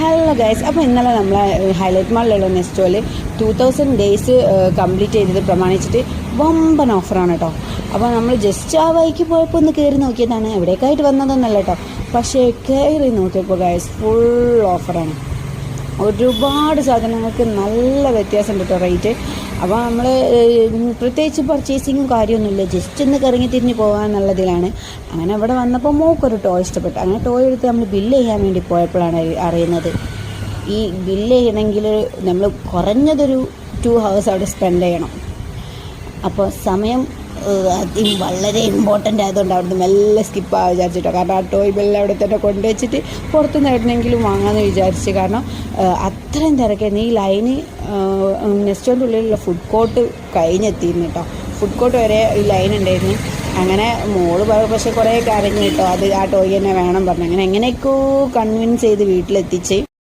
Hello guys അപ്പോൾ ഇന്നലെ നമ്മൾ ഹൈലൈറ്റ് മാളിലുള്ള നെസ്റ്റോയിൽ ടു തൗസൻഡ് ഡേയ്സ് കംപ്ലീറ്റ് ചെയ്തത് പ്രമാണിച്ചിട്ട് വമ്പൻ ഓഫറാണ് കേട്ടോ അപ്പോൾ നമ്മൾ ജസ്റ്റ് ആ വൈക്ക് പോയപ്പോൾ ഒന്ന് കയറി നോക്കിയതാണ്. എവിടേക്കായിട്ട് വന്നതൊന്നല്ല കേട്ടോ പക്ഷേ കയറി നോക്കിയപ്പോൾ ഗൈസ് ഫുൾ ഓഫറാണ് ഒരുപാട് സാധനങ്ങൾക്ക് നല്ല വ്യത്യാസമുണ്ട് കേട്ടോ റേറ്റ് അപ്പോൾ നമ്മൾ പ്രത്യേകിച്ച് പർച്ചേസിങ്ങും കാര്യമൊന്നുമില്ല. ജസ്റ്റ് ഒന്ന് കറങ്ങി തിരിഞ്ഞ് പോകാമെന്നുള്ളതിലാണ് അങ്ങനെ അവിടെ വന്നപ്പോൾ മോക്കൊരു ടോയ് ഇഷ്ടപ്പെട്ടു. അങ്ങനെ ടോയ് എടുത്ത് നമ്മൾ ബില്ല് ചെയ്യാൻ വേണ്ടി പോയപ്പോഴാണ് അറിയുന്നത്. ഈ ബില്ല് ചെയ്യണമെങ്കിൽ നമ്മൾ കുറഞ്ഞതൊരു ടു ഹവേഴ്സ് അവിടെ സ്പെൻഡ് ചെയ്യണം. അപ്പോൾ സമയം അതി വളരെ ഇമ്പോർട്ടന്റ് ആയതുകൊണ്ട് അവിടുന്ന് മെല്ലെ സ്കിപ്പ് വിചാരിച്ചിട്ടോ. കാരണം ആ ടോയ് ബെല്ല് അവിടെ തന്നെ കൊണ്ടുവച്ചിട്ട് പുറത്തുനിന്ന് എവിടെയെങ്കിലും വാങ്ങാമെന്ന് വിചാരിച്ച്. കാരണം അത്രയും തിരക്കായിരുന്നു ഈ ലൈന് നെസ്റ്റോന്റെ ഉള്ളിലുള്ള ഫുഡ് കോർട്ട് കഴിഞ്ഞെത്തിയിരുന്നു കേട്ടോ. ഫുഡ് കോർട്ട് വരെ ഈ ലൈൻ ഉണ്ടായിരുന്നു. അങ്ങനെ മോൾ പക്ഷേ കുറേ കരഞ്ഞു കേട്ടോ. അത് ആ ടോയ് തന്നെ വേണം പറഞ്ഞു. അങ്ങനെ എങ്ങനെയൊക്കെയോ കൺവിൻസ് ചെയ്ത് വീട്ടിലെത്തിച്ച്.